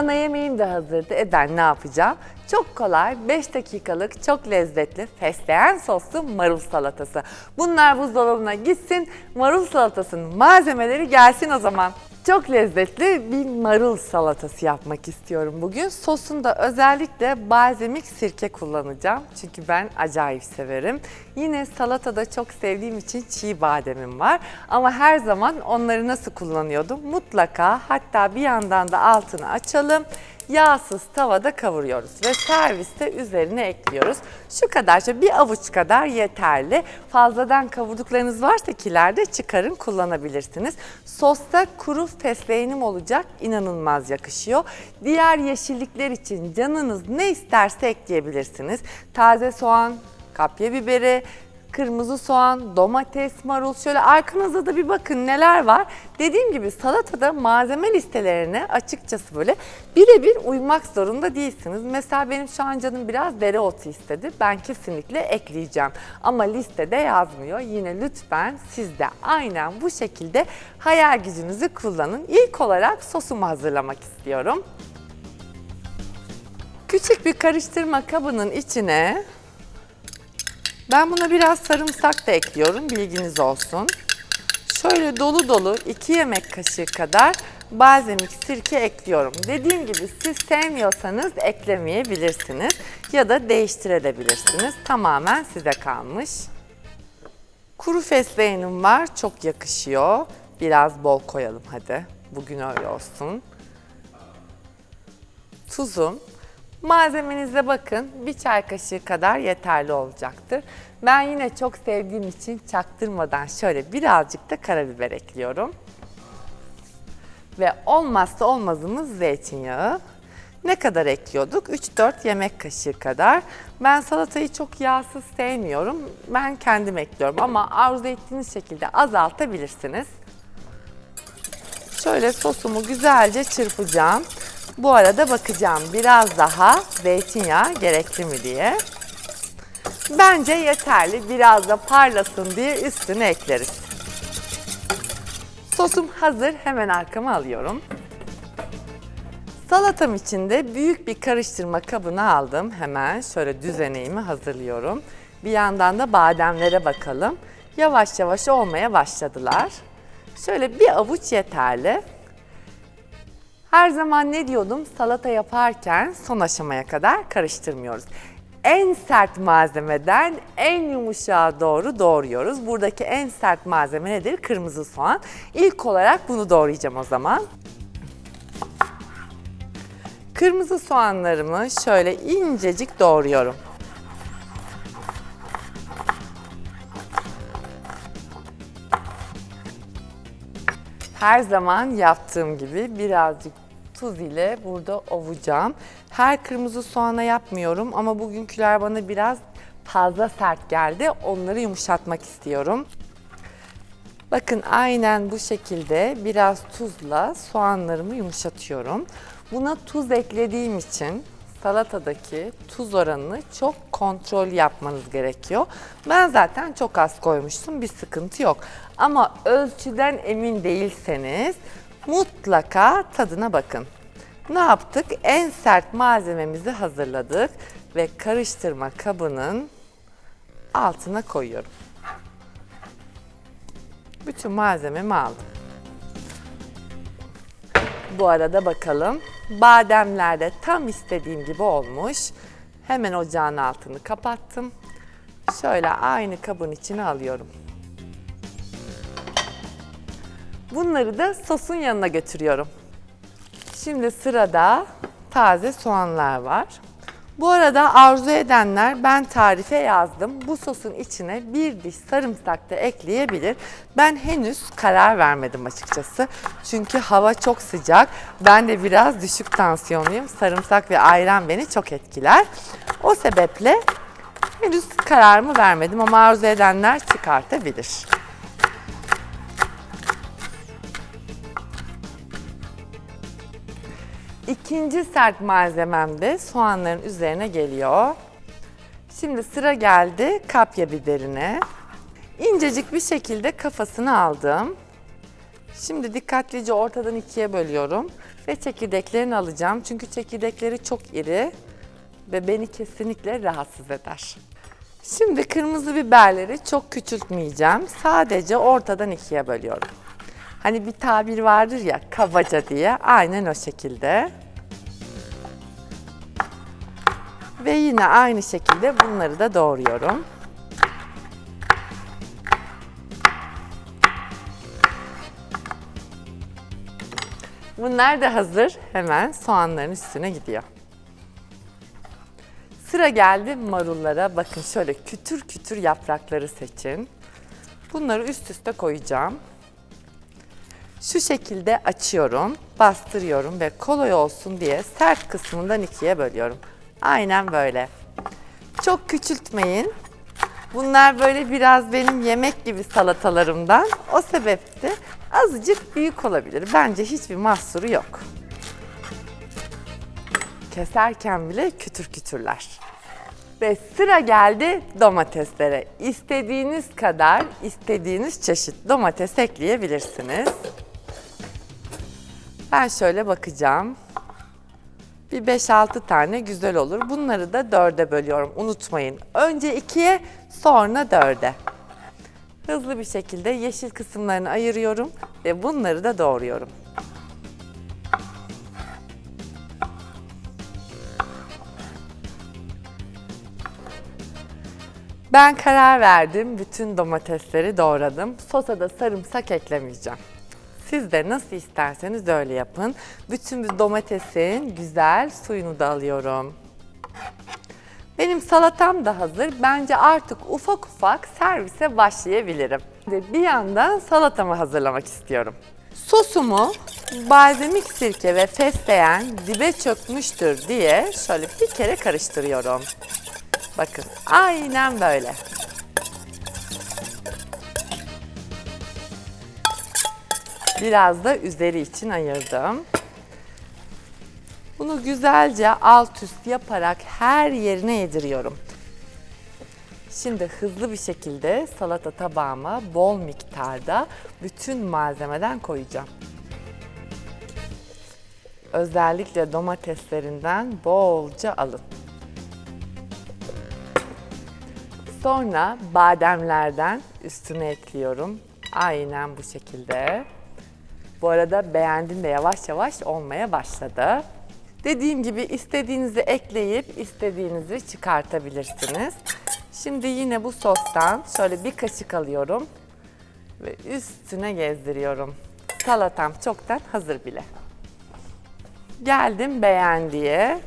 Ana yemeğim de hazırdı. E ben ne yapacağım? Çok kolay, 5 dakikalık, çok lezzetli, fesleğen soslu marul salatası. Bunlar buzdolabına gitsin, marul salatasının malzemeleri gelsin o zaman. Çok lezzetli bir marul salatası yapmak istiyorum bugün. Sosunda özellikle balzamik sirke kullanacağım. Çünkü ben acayip severim. Yine salatada çok sevdiğim için çiğ bademim var. Ama her zaman onları nasıl kullanıyordum? Mutlaka hatta bir yandan da altını açalım yağsız tavada kavuruyoruz ve serviste üzerine ekliyoruz. Şu kadar, bir avuç kadar yeterli. Fazladan kavurduklarınız varsa kilerde çıkarın kullanabilirsiniz. Sosta kuru fesleğenim olacak, inanılmaz yakışıyor. Diğer yeşillikler için canınız ne isterse ekleyebilirsiniz. Taze soğan, kapya biberi, kırmızı soğan, domates, marul. Şöyle arkanızda da bir bakın neler var. Dediğim gibi salatada malzeme listelerine açıkçası böyle birebir uymak zorunda değilsiniz. Mesela benim şu an canım biraz dereotu istedi. Ben kesinlikle ekleyeceğim. Ama listede yazmıyor. Yine lütfen siz de aynen bu şekilde hayal gücünüzü kullanın. İlk olarak sosumu hazırlamak istiyorum. Küçük bir karıştırma kabının içine ben buna biraz sarımsak da ekliyorum bilginiz olsun. Şöyle dolu dolu 2 yemek kaşığı kadar balzamik sirke ekliyorum. Dediğim gibi siz sevmiyorsanız eklemeyebilirsiniz ya da değiştirebilirsiniz. Tamamen size kalmış. Kuru fesleğenim var çok yakışıyor. Biraz bol koyalım hadi. Bugün öyle olsun. Tuzum. Malzemenize bakın. Bir çay kaşığı kadar yeterli olacaktır. Ben yine çok sevdiğim için çaktırmadan şöyle birazcık da karabiber ekliyorum. Ve olmazsa olmazımız zeytinyağı. Ne kadar ekliyorduk? 3-4 yemek kaşığı kadar. Ben salatayı çok yağsız sevmiyorum. Ben kendim ekliyorum ama arzu ettiğiniz şekilde azaltabilirsiniz. Şöyle sosumu güzelce çırpacağım. Bu arada bakacağım biraz daha zeytinyağı gerekli mi diye. Bence yeterli. Biraz da parlasın diye üstüne ekleriz. Sosum hazır. Hemen arkama alıyorum. Salatam için de büyük bir karıştırma kabını aldım. Hemen şöyle düzeneğimi hazırlıyorum. Bir yandan da bademlere bakalım. Yavaş yavaş olmaya başladılar. Şöyle bir avuç yeterli. Her zaman ne diyordum? Salata yaparken son aşamaya kadar karıştırmıyoruz. En sert malzemeden en yumuşağa doğru doğruyoruz. Buradaki en sert malzeme nedir? Kırmızı soğan. İlk olarak bunu doğrayacağım o zaman. Kırmızı soğanlarımı şöyle incecik doğruyorum. Her zaman yaptığım gibi birazcık tuz ile burada ovacağım. Her kırmızı soğana yapmıyorum ama bugünküler bana biraz fazla sert geldi. Onları yumuşatmak istiyorum. Bakın aynen bu şekilde biraz tuzla soğanlarımı yumuşatıyorum. Buna tuz eklediğim için salatadaki tuz oranını çok kontrol yapmanız gerekiyor. Ben zaten çok az koymuştum bir sıkıntı yok. Ama ölçüden emin değilseniz mutlaka tadına bakın. Ne yaptık? En sert malzememizi hazırladık ve karıştırma kabının altına koyuyorum. Bütün malzememi aldım. Bu arada bakalım. Bademler de tam istediğim gibi olmuş. Hemen ocağın altını kapattım. Şöyle aynı kabın içine alıyorum. Bunları da sosun yanına götürüyorum. Şimdi sırada taze soğanlar var. Bu arada arzu edenler ben tarife yazdım. Bu sosun içine bir diş sarımsak da ekleyebilir. Ben henüz karar vermedim açıkçası. Çünkü hava çok sıcak. Ben de biraz düşük tansiyonluyum. Sarımsak ve ayran beni çok etkiler. O sebeple henüz kararımı vermedim ama arzu edenler çıkartabilir. İkinci sert malzemem de soğanların üzerine geliyor. Şimdi sıra geldi kapya biberine. İncecik bir şekilde kafasını aldım. Şimdi dikkatlice ortadan ikiye bölüyorum Ve çekirdeklerini alacağım. Çünkü çekirdekleri çok iri ve beni kesinlikle rahatsız eder. Şimdi kırmızı biberleri çok küçültmeyeceğim. Sadece ortadan ikiye bölüyorum. Hani bir tabir vardır ya kabaca diye. Aynen o şekilde. Ve yine aynı şekilde bunları da doğruyorum. Bunlar da hazır. Hemen soğanların üstüne gidiyor. Sıra geldi marullara. Bakın şöyle kütür kütür yaprakları seçin. Bunları üst üste koyacağım. Şu şekilde açıyorum, bastırıyorum ve kolay olsun diye sert kısmından ikiye bölüyorum. Aynen böyle. Çok küçültmeyin. Bunlar böyle biraz benim yemek gibi salatalarımdan. O sebeple azıcık büyük olabilir. Bence hiçbir mahsuru yok. Keserken bile kütür kütürler. Ve sıra geldi domateslere. İstediğiniz kadar, istediğiniz çeşit domates ekleyebilirsiniz. Ben şöyle bakacağım. Bir 5-6 tane güzel olur. Bunları da dörde bölüyorum. Unutmayın. Önce ikiye, sonra dörde. Hızlı bir şekilde yeşil kısımlarını ayırıyorum ve bunları da doğruyorum. Ben karar verdim. Bütün domatesleri doğradım. Sosa da sarımsak eklemeyeceğim. Siz de nasıl isterseniz öyle yapın. Bütün bir domatesin güzel suyunu da alıyorum. Benim salatam da hazır. Bence artık ufak ufak servise başlayabilirim. Bir yandan salatamı hazırlamak istiyorum. Sosumu balzamik sirke ve fesleğen dibe çökmüştür diye şöyle bir kere karıştırıyorum. Bakın aynen böyle. Biraz da üzeri için ayırdım. Bunu güzelce alt üst yaparak her yerine yediriyorum. Şimdi hızlı bir şekilde salata tabağıma bol miktarda bütün malzemeden koyacağım. Özellikle domateslerinden bolca alın. Sonra bademlerden üstüne ekliyorum. Aynen bu şekilde. Bu arada beğendim de yavaş yavaş olmaya başladı. Dediğim gibi istediğinizi ekleyip istediğinizi çıkartabilirsiniz. Şimdi yine bu sostan şöyle bir kaşık alıyorum ve üstüne gezdiriyorum. Salatam çoktan hazır bile. Geldim beğendiye.